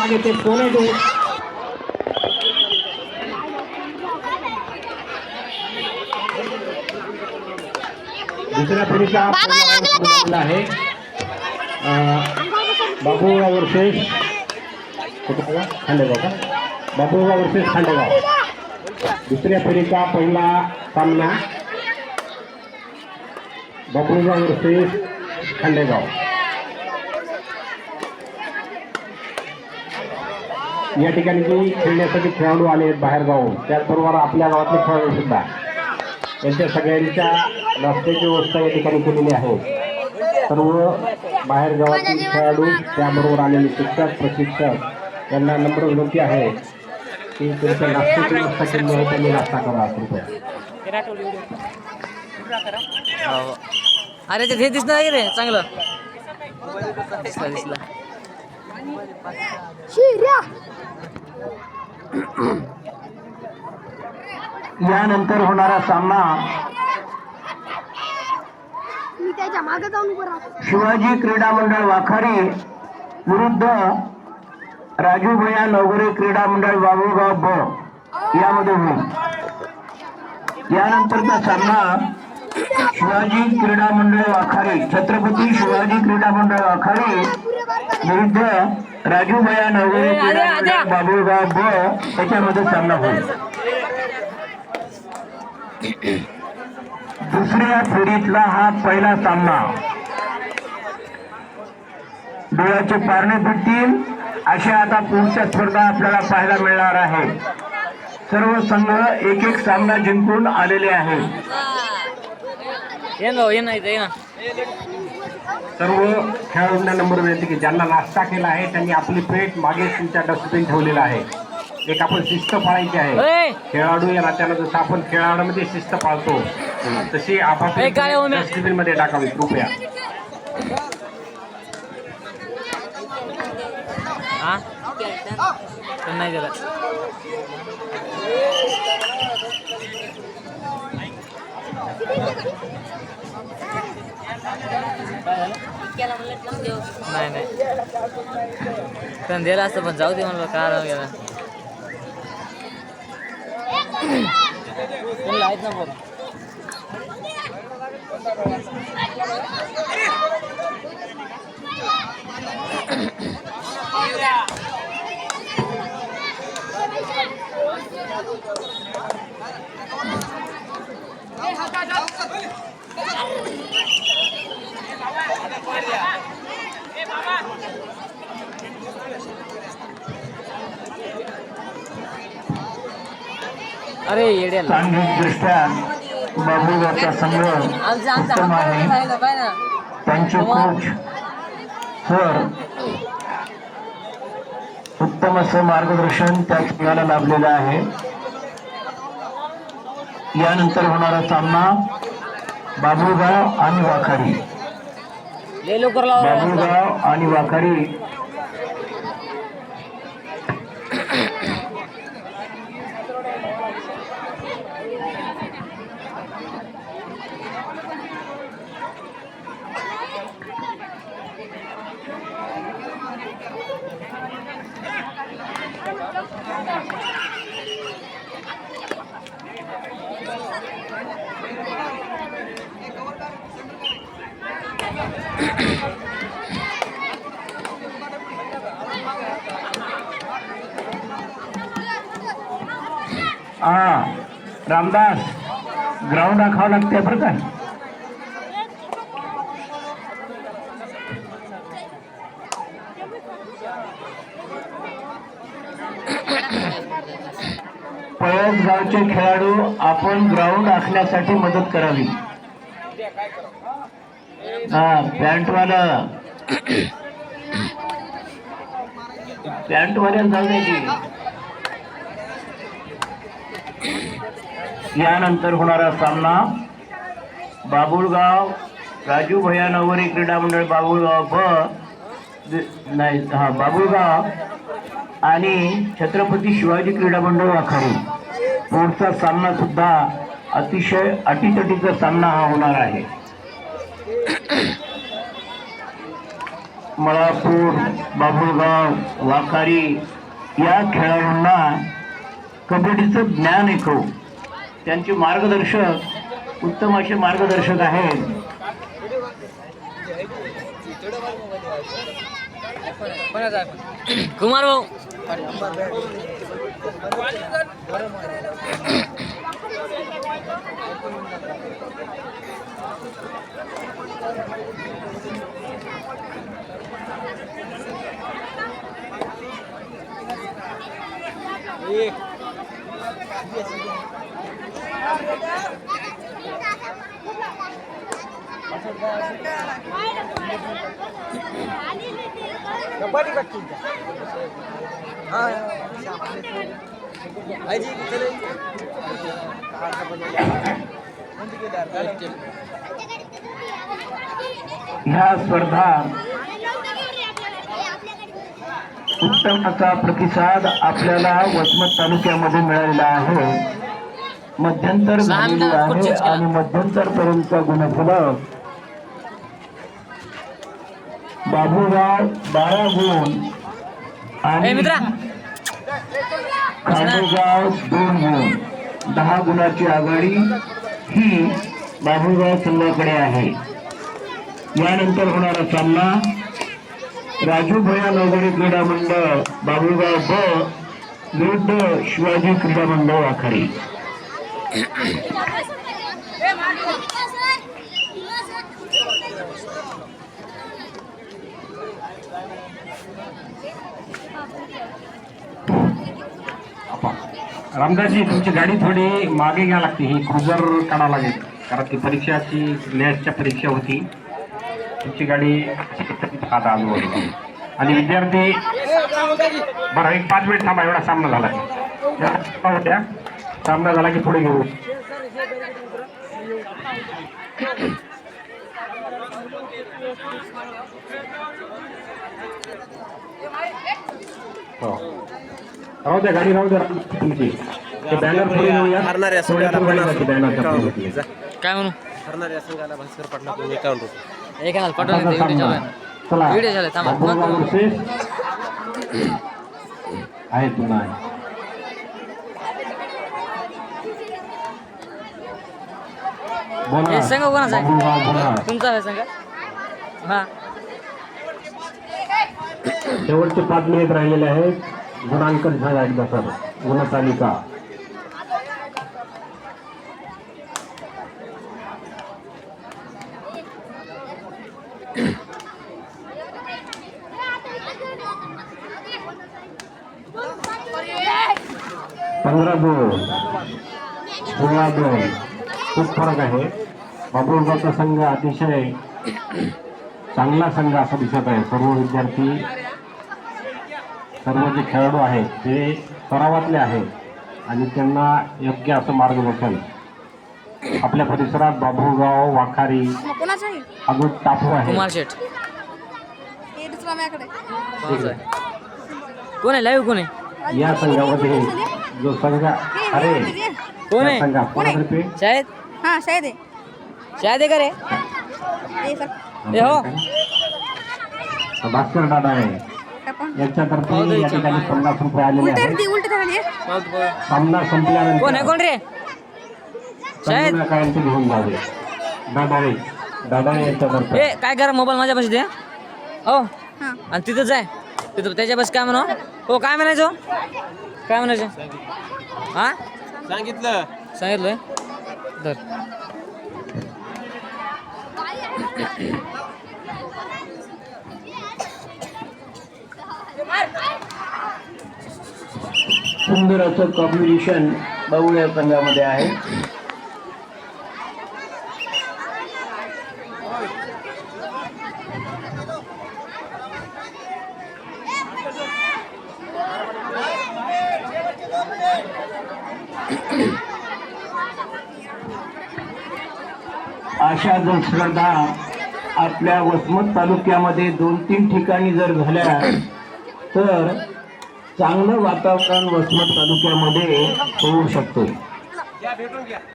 मागे ते देऊ दुसऱ्या फेरीचा बाबा, लागलं आहे. बाबूराव वर्सेस कुठं बघा? खांडेगाव का? बाबूराव वर्सेस खांडेगाव. दुसऱ्या फेरीचा पहिला सामना बाबूराव वर्सेस खांडेगाव. या ठिकाणी जी खेळण्यासाठी खेळाडू आले आहेत बाहेर गावून त्याचबरोबर आपल्या गावातले खेळाडू सुद्धा. यांच्या सगळ्यांच्या नाश्त्याची व्यवस्था या ठिकाणी केलेली आहे. सर्व बाहेर गावातील खेळाडू त्याबरोबर आलेले शिक्षक प्रशिक्षक यांना नम्र विनंती आहे की तुमच्या नाश्त्याची व्यवस्था केली आहे त्यांनी नाश्ता करा कृपया हो अरे ते हे दिसणार आहे रे चांगलं. दिसला. दिसला यानंतर होणारा सामना मी त्याच्यामागे जाऊन उभं राहतो. शिवाजी क्रीडा मंडळ वाखारी विरुद्ध राजू भैया नवगरे क्रीडा मंडळ बाबुगाव ब. यामध्ये होईल. यानंतरचा सामना शिवाजी क्रीडा मंडळ वाखारी छत्रपती शिवाजी क्रीडा मंडळ वाखारी विरुद्ध राजू भैया मंडळ बाबुगाव ब याच्यामध्ये सामना होईल. दुसऱ्या फेरीतला हा पहिला सामना. डोळ्याचे पारणे फिटतील. अशा आता पुढच्या स्पर्धा आपल्याला पाहायला मिळणार आहे. सर्व संघ एक एक सामना जिंकून आलेले आहेत. सर्व खेळाडूंना नंबर विनंती की ज्यांना नाश्ता केला आहे त्यांनी आपली प्लेट मागे तुमच्या डस्टबिन ठेवलेला आहे. एक आपण शिस्त पाळायची आहे. खेळाडू या नात्यानं जसं आपण खेळाडूमध्ये शिस्त पाळतो तशी ना? डस्टबिनमध्ये टाकावी कृपया. हा? नाही नाही नाही पण दिला असतं पण जाऊ दे म्हणलं काय गेला आहेत ना बरं अरे येड्याला. सांघिक दृष्ट्या बाबूगावचा संघ उत्तम आहे. त्यांचे कोच सर उत्तम असं मार्गदर्शन त्या खेळाला लाभलेलं आहे. यानंतर होणारा सामना बाबुगाव आणि वाखारी. बाबुगाव आणि वाखारी हा रामदास ग्राउंड दाखवावं लागते बरं का? पळस गावचे खेळाडू आपण ग्राउंड आखण्यासाठी मदत करावी. हा पॅन्टवाला पॅन्टवाल्याला जाऊ यानंतर होणारा सामना बाबुळगाव राजू भैया नवरी क्रीडा मंडळ बाबुळगाव ब नाही हा बाबुळगाव आणि छत्रपती शिवाजी क्रीडा मंडळ वाखारी. पुढचा सामना सुद्धा अतिशय अटीतटीचा सामना हा होणार आहे. मळापूर बाबुळगाव वाकारी या खेळाडूंना कबड्डीचं ज्ञान आहे त्यांचे मार्गदर्शक उत्तम असे मार्गदर्शक आहेत. कुमार भाऊ Yes, ह्या स्पर्धा उत्तम असा प्रतिसाद आपल्याला वसमत तालुक्यामध्ये मिळालेला आहे. मध्यंतर. आणि मध्यंतर पर्यंत गुणफलक बाबूराव बारा गुण ए आणि खांडेगाव दोन गुण दहा गुणाची आघाडी ही बाबुगाव संघाकडे आहे. यानंतर होणारा सामना राजू भया नवगडी क्रीडा मंडळ बाबुगाव ब विरुद्ध शिवाजी क्रीडा मंडळ आखाडी. रामदासजी तुमची गाडी थोडी मागे घ्या लागते ही क्रुझर काढा लागेल. कारण ती परीक्षाची लेसच्या परीक्षा होती. तुमची गाडी आता होती आणि विद्यार्थी बरं एक पाच मिनिट थांबा एवढा सामना झाला होत्या सामना झाला की पुढे घेऊ. हो. राहू द्या गाडी राहू द्या तुमची ते बॅनर पुढे घेऊया हरणाऱ्या पुढे पन्नास बॅनर एकावन्न रुपये. काय म्हणू? हरणाऱ्या संघाला भास्कर पाटलाकडून एकावन्न रुपये एक ना पाठवून आताचा व्हिडिओ चालू. आहे चला व्हिडिओ चालू आहे थांबा. बाबुराव मग आहे पुन्हा आहे. बोला. हे संघ कोणाचा आहे? बाबुराव बोला. तुमचा आहे सांगा. हा. शेवटचे पाच मिनिट राहिलेले आहेत. गुणांकन झाला एकदा सर गुणतालिका. पंधरा दोन. सोळा दोन. खूप फरक आहे. बाबुळगावचा संघ अतिशय चांगला संघ असा दिसत आहे. सर्व विद्यार्थी सर्व जे खेळाडू आहेत ते सरावातले आहेत आणि त्यांना योग्य असं मार्गदर्शन. आपल्या परिसरात बाबुळगाव वाखारी अजून टाफू आहे? कोण आहे? लाईव्ह कोण आहे? या संघामध्ये जो संघ अरे कोण आहे? संघात कोणातर्फे शाळेत हा शायद आहे. शाळेत आहे का रे? हे हो. भास्कर दादा आहे. यांच्यातर्फे या ठिकाणी पन्नास रुपये आलेले उलट आहेत. ती उलट झाली सामना कोण आहे संपल्यानंतर कोण रे? शाळेत. संगणकायांचे घेऊन जावे दादाळे दादाळे यांच्यातर्फे. ए काय करा मोबाईल माझ्यापाशी दे. हो. हा. आणि तिथंच आहे तिथं त्याच्यापाशी काय म्हणू हो काय म्हणायचं? हो? काय म्हणायचं? हा? सांगितलं. सांगितलंय? धर. सुंदर असं कॉम्बिनेशन बाबुळ्या संघामध्ये आहे. अशा जर स्पर्धा आपल्या वसमत तालुक्यामध्ये दोन तीन ठिकाणी जर झाल्या तर चांगलं वातावरण वसमत तालुक्यामध्ये होऊ शकतो.